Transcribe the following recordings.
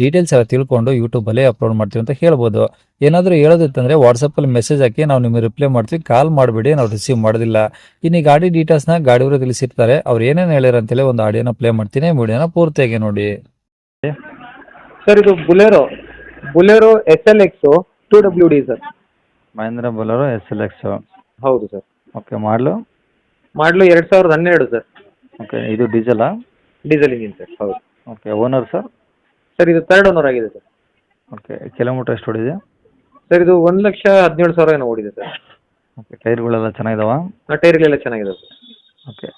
Details ಎಲ್ಲ ತಿಳ್ಕೊಂಡು ಯೂಟ್ಯೂಬಲ್ಲೇ ಅಲ್ಲಿ ಅಪ್ಲೋಡ್ ಮಾಡ್ತೀವಿ ಅಂತ ಹೇಳ್ಬೋದು. ಏನಾದರೂ ಹೇಳೋದಿತ್ತಂದ್ರೆ ವಾಟ್ಸಪ್ಪಲ್ಲಿ ಮೆಸೇಜ್ ಹಾಕಿ ನಾವು ನಿಮಗೆ ರಿಪ್ಲೈ ಮಾಡ್ತೀವಿ ಕಾಲ್ ಮಾಡಬೇಡಿ ನಾವು ರಿಸೀವ್ ಮಾಡೋದಿಲ್ಲ. ಇನ್ನು ಈ ಗಾಡಿ ಡೀಟೇಲ್ಸ್ನ ಗಾಡಿಯವರು ತಿಳಿಸಿರ್ತಾರೆ ಅವ್ರು ಏನೇನು ಹೇಳಿರೋ ಅಂತೇಳಿ ಒಂದು ಆಡಿಯೋನ ಪ್ಲೇ ಮಾಡ್ತೀನಿ ವಿಡಿಯೋನ ಪೂರ್ತಿಯಾಗಿ ನೋಡಿ. ಸರ್ ಇದು Bolero Bolero S L X two W D sir Mahindra Bolero S L X ಹೌದು ಸರ್ ಓಕೆ ಮಾಡಲು ಮಾಡಲು ಎರಡು ಸಾವಿರದ ಹನ್ನೆರಡು ಸರ್ ಓಕೆ ಇದು ಡೀಸೆಲಾ ಡೀಸೆಲ್ ಇಂಜಿನ್ ಸರ್ ಹೌದು. ಓಕೆ ಓನರ್ ಸರ್ ಸರ್ ಇದು ತರ್ಡ್ ಓನರ್ ಆಗಿದೆ ಸರ್ ಓಕೆ ಕಿಲೋಮೀಟರ್ ಎಷ್ಟು ಓಡಿದೆ? ಸರ್ ಇದು ಒಂದು ಲಕ್ಷ ಹದಿನೇಳು ಸಾವಿರ ಏನೋ ಓಡಿದೆ ಸರ್ ಓಕೆ ಟೈರ್ಗಳೆಲ್ಲ ಚೆನ್ನಾಗಿದಾವ? ಟೈರ್ಗಳೆಲ್ಲ ಚೆನ್ನಾಗಿದೆ ಸರ್ ಓಕೆ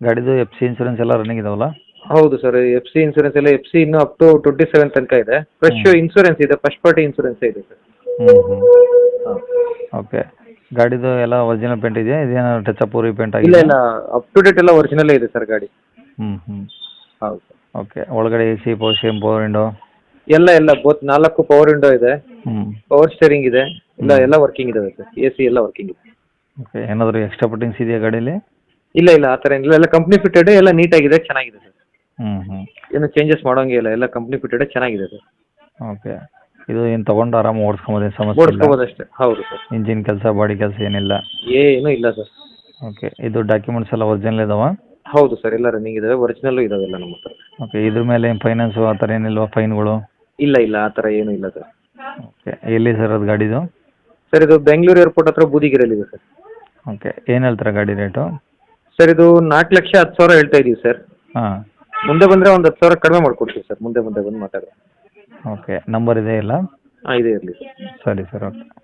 ಗಾಡಿದು ಎಫ್ ಸಿ ಇನ್ಸೂರೆನ್ಸ್ ಎಲ್ಲ ರನ್ನಿಂಗ್ ಇದಾವಲ್ಲ? ಹೌದು ಸರ್ ಎಫ್ ಸಿ ಇನ್ಸೂರೆನ್ಸ್ ಎಲ್ಲ ಎಫ್ ಸಿ ಇನ್ನೂ ಅಪ್ ಟು ಟ್ವೆಂಟಿ ಸೆವೆನ್ ತನಕ ಇದೆ. ಫ್ರೆಶ್ ಇನ್ಸೂರೆನ್ಸ್ ಇದೆ ಫಸ್ಟ್ ಪಾರ್ಟಿ ಇನ್ಸೂರೆನ್ಸ್ ಇದೆ ಸರ್ ಹ್ಞೂ ಹ್ಞೂ ಓಕೆ ಗಾಡಿದು ಎಲ್ಲ ಒರಿಜಿನಲ್ ಪೇಂಟ್ ಇದೆಯಾ? ಇದೇನೋ ಟಚ್ ಅಪ್ ಪೇಂಟ್ ಇಲ್ಲ ಆಗಿದೆ ಇಲ್ಲ. ಅಪ್ ಟು ಡೇಟ್ ಎಲ್ಲ ಒರಿಜಿನಲ್ಲೇ ಇದೆ ಸರ್ ಗಾಡಿ. ಹ್ಞೂ ಹ್ಞೂ ಹೌದು. ಓಕೆ ಒಳಗಡೆ A C power same power window ಎಲ್ಲ ಎಲ್ಲ ಬೋತ್ ನಾಲ್ಕು ಪವರ್ ವಿಂಡೋ ಇದೆ. ಹ್ಞೂ ಪವರ್ ಸ್ಟೇರಿಂಗ್ ಇದೆ. ಇಲ್ಲ ಎಲ್ಲ ವರ್ಕಿಂಗ್ ಇದೆ ಸರ್ ಎಸಿ ಸಿ ಎಲ್ಲ ವರ್ಕಿಂಗ್ ಇದೆ. ಓಕೆ ಏನಾದರೂ ಎಕ್ಸ್ಟ್ರಾ ಪಟ್ಟಿಂಗ್ಸ್ ಇದೆಯಾ ಗಾಡೀಲಿ? ಇಲ್ಲ ಇಲ್ಲ ಆ ಥರ ಏನಿಲ್ಲ. ಎಲ್ಲ ಕಂಪ್ನಿ ಫಿಟೆಡ್ ಎಲ್ಲ ನೀಟಾಗಿದೆ ಚೆನ್ನಾಗಿದೆ ಸರ್. ಹ್ಞೂ ಹ್ಞೂ ಏನು ಚೇಂಜಸ್ ಮಾಡೋಂಗೆ ಇಲ್ಲ. ಎಲ್ಲ ಕಂಪ್ನಿ ಫಿಟೆಡ್ ಚೆನ್ನಾಗಿದೆ ಸರ್. ಓಕೆ ಇದು ಏನು ತೊಗೊಂಡು ಆರಾಮ್ ಓಡಿಸ್ಕೊಬೋದು ಸಮಸ್ಯೆ ಇಲ್ಲ? ಓಡಿಸ್ಕೋಬೋದು ಅಷ್ಟೇ. ಹೌದು ಸರ್. ಇಂಜಿನ್ ಕೆಲಸ ಬಾಡಿ ಕೆಲಸ ಏನಿಲ್ಲ? ಏನೂ ಇಲ್ಲ ಸರ್. ಓಕೆ ಇದು ಡಾಕ್ಯುಮೆಂಟ್ಸ್ ಎಲ್ಲ ಒರಿಜಿನಲ್ ಇದಾವ? ಹೌದು ಸರ್ ಎಲ್ಲ ರನ್ನಿಂಗ್ ಇದಾವೆ ಒರಿಜಿನಲ್ಲು ಇದಾವೆಲ್ಲ ನಮ್ಮ ಹತ್ರ. ಓಕೆ ಇದ್ರ ಮೇಲೆ ಫೈನಾನ್ಸ್ ಆ ಥರ ಏನಿಲ್ವಾ ಫೈನ್ಗಳು ಇಲ್ಲ ಇಲ್ಲ ಆ ಥರ ಏನೂ ಇಲ್ಲ ಸರ್ ಓಕೆ ಎಲ್ಲಿ ಸರ್ ಅದು ಗಾಡಿದು? ಸರ್ ಇದು ಬೆಂಗಳೂರು ಏರ್ಪೋರ್ಟ್ ಹತ್ರ ಬೂದಿಗೆರೆಯಲ್ಲಿದೆ ಸರ್ ಓಕೆ ಏನು ಹೇಳ್ತಾರೆ ಗಾಡಿ ರೇಟು ಸರ್ ಇದು ನಾಲ್ಕು ಲಕ್ಷ ಹತ್ತು ಸಾವಿರ ಹೇಳ್ತಾ ಇದ್ದೀವಿ ಸರ್ ಹಾಂ. ಮುಂದೆ ಬಂದರೆ ಒಂದು ಹತ್ತು ಸಾವಿರ ಕಡಿಮೆ ಮಾಡಿಕೊಡ್ತೀವಿ ಸರ್ ಮುಂದೆ ಮುಂದೆ ಬಂದು ಮಾತಾಡೋಣ ಓಕೆ ನಂಬರ್ ಇದೆ ಇಲ್ಲ? ಹಾಂ ಇದೆ ಇರಲಿ ಸರ್ ಸರಿ ಸರ್ ಓಕೆ